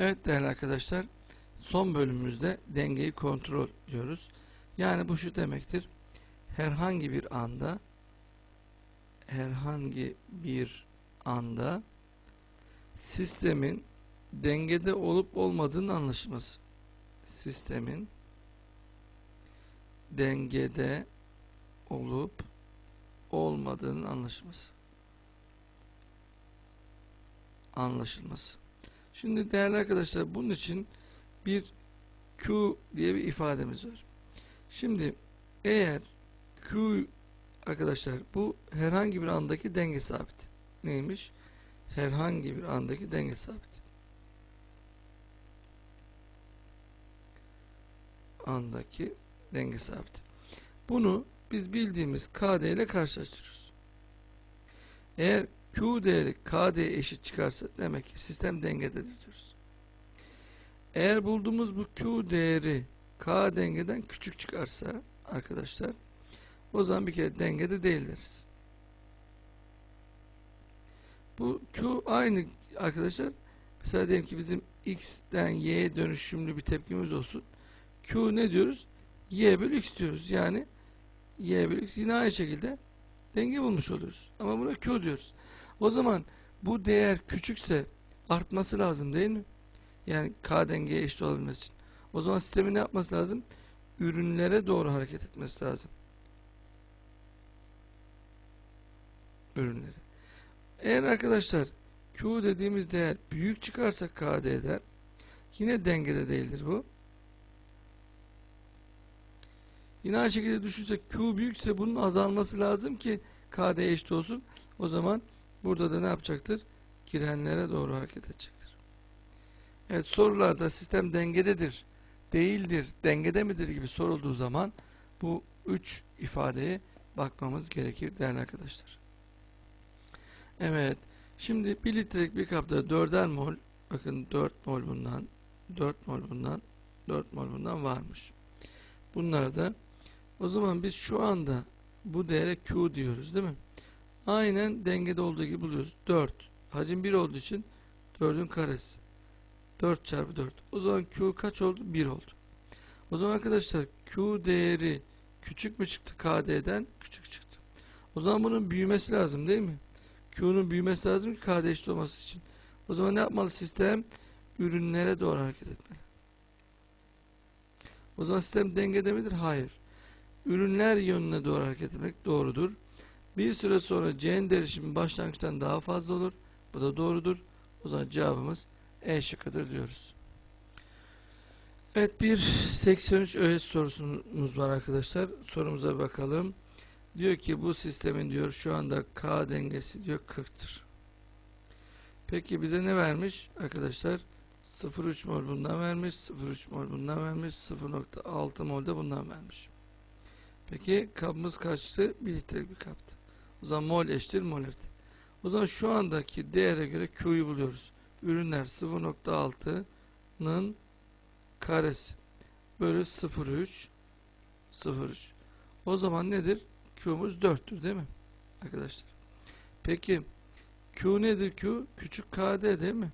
Evet değerli arkadaşlar, son bölümümüzde dengeyi kontrol diyoruz. Yani bu şu demektir. Herhangi bir anda herhangi bir anda sistemin dengede olup olmadığının anlaşılması. Sistemin dengede olup olmadığının anlaşılması. Anlaşılması. Şimdi değerli arkadaşlar bunun için bir Q diye bir ifademiz var. Şimdi eğer Q arkadaşlar bu herhangi bir andaki denge sabiti. Neymiş? Herhangi bir andaki denge sabiti. Andaki denge sabiti. Bunu biz bildiğimiz KD ile karşılaştırıyoruz. Eğer Q değeri KD eşit çıkarsa demek ki sistem dengededir diyoruz. Eğer bulduğumuz bu Q değeri K dengeden küçük çıkarsa arkadaşlar o zaman bir kere dengede değil deriz. Bu Q aynı arkadaşlar. Mesela diyelim ki bizim X'ten Y'ye dönüşümlü bir tepkimiz olsun. Q ne diyoruz? Y bölü X diyoruz. Yani Y bölü X yine aynı şekilde denge bulmuş oluyoruz. Ama buna Q diyoruz. O zaman bu değer küçükse artması lazım değil mi? Yani K dengeye eşit olabilmesi için. O zaman sistemin ne yapması lazım? Ürünlere doğru hareket etmesi lazım. Ürünleri. Eğer arkadaşlar Q dediğimiz değer büyük çıkarsa KD'den yine dengede değildir bu. Yine aynı şekilde düşünsek Q büyükse bunun azalması lazım ki KD eşit olsun. O zaman burada da ne yapacaktır? Girenlere doğru hareket edecektir. Evet sorularda sistem dengededir, değildir, dengede midir gibi sorulduğu zaman bu üç ifadeye bakmamız gerekir değerli arkadaşlar. Evet. Şimdi 1 litrelik bir kapta 4'er mol bakın 4 mol bundan 4 mol bundan 4 mol bundan varmış. Bunlar da o zaman biz şu anda bu değere Q diyoruz değil mi? Aynen dengede olduğu gibi buluyoruz. 4. Hacim 1 olduğu için 4'ün karesi. 4 çarpı 4. O zaman Q kaç oldu? 1 oldu. O zaman arkadaşlar Q değeri küçük mü çıktı KD'den? Küçük çıktı. O zaman bunun büyümesi lazım değil mi? Q'nun büyümesi lazım ki KD eşit olması için. O zaman ne yapmalı sistem? Ürünlere doğru hareket etmeli. O zaman sistem dengede midir? Hayır. Ürünler yönüne doğru hareket etmek doğrudur. Bir süre sonra C'nin derişimi başlangıçtan daha fazla olur. Bu da doğrudur. O zaman cevabımız E şıkkıdır diyoruz. Evet bir 83 öğet sorusumuz var arkadaşlar. Sorumuza bakalım. Diyor ki bu sistemin diyor şu anda K dengesi diyor 40'tır. Peki bize ne vermiş arkadaşlar? 0,3 mol bundan vermiş, 0,3 mol bundan vermiş, 0,6 mol de bundan vermiş. Peki kabımız kaçtı? 1 litrelik bir kaptı. O zaman mol eşittir molarite. O zaman şu andaki değere göre Q'yu buluyoruz. Ürünler 0,6'nın karesi bölü 0,3 0,3 o zaman nedir? Q'muz 4'tür değil mi? Arkadaşlar. Peki Q nedir Q? Küçük KD değil mi?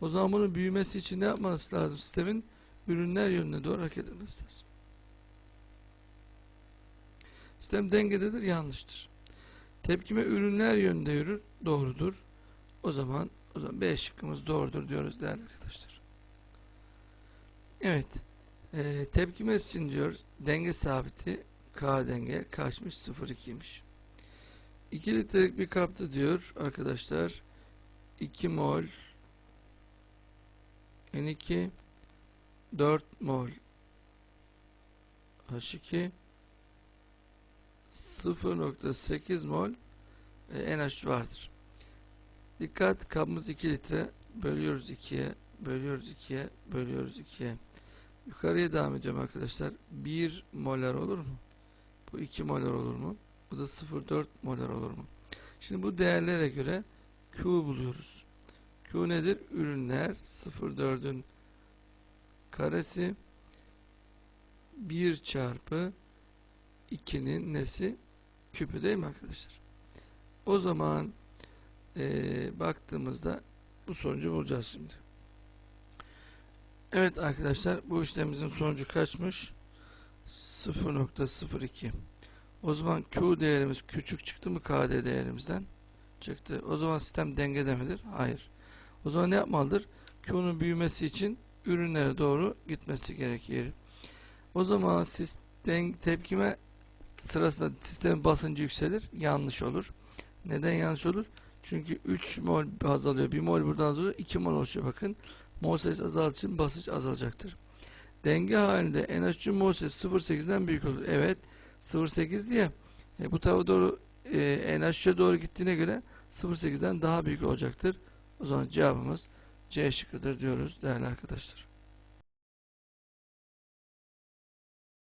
O zaman bunun büyümesi için ne yapması lazım sistemin? Ürünler yönüne doğru hareket etmesi lazım. Sistem dengededir, yanlıştır. Tepkime ürünler yönünde yürür, doğrudur. O zaman o zaman B şıkkımız doğrudur diyoruz değerli arkadaşlar. Evet. E, tepkimez için diyor denge sabiti K denge kaçmış 0,2'ymiş. 2 litrelik bir kapta diyor arkadaşlar 2 mol N2 4 mol H2 0.8 mol e, NH vardır. Dikkat kabımız 2 litre bölüyoruz 2'ye bölüyoruz 2'ye bölüyoruz 2'ye yukarıya devam ediyorum arkadaşlar 1 molar olur mu? Bu 2 molar olur mu? Bu da 0.4 molar olur mu? Şimdi bu değerlere göre Q buluyoruz. Q nedir? Ürünler 0.4'ün karesi 1 çarpı 2'nin nesi? Küpü değil mi arkadaşlar? O zaman ee, baktığımızda bu sonucu bulacağız şimdi. Evet arkadaşlar bu işlemimizin sonucu kaçmış? 0.02 O zaman Q değerimiz küçük çıktı mı KD değerimizden? Çıktı. O zaman sistem dengede midir? Hayır. O zaman ne yapmalıdır? Q'nun büyümesi için ürünlere doğru gitmesi gerekir. O zaman sistem tepkime sırasında sistemin basıncı yükselir. Yanlış olur. Neden yanlış olur? Çünkü 3 mol azalıyor. 1 mol buradan azalıyor. 2 mol oluşuyor bakın. Mol sayısı azaldığı için basınç azalacaktır. Denge halinde NH3 mol sayısı 0.8'den büyük olur. Evet 0.8 diye e, bu tarafa doğru e, NH3'e doğru gittiğine göre 0.8'den daha büyük olacaktır. O zaman cevabımız C şıkkıdır diyoruz değerli arkadaşlar.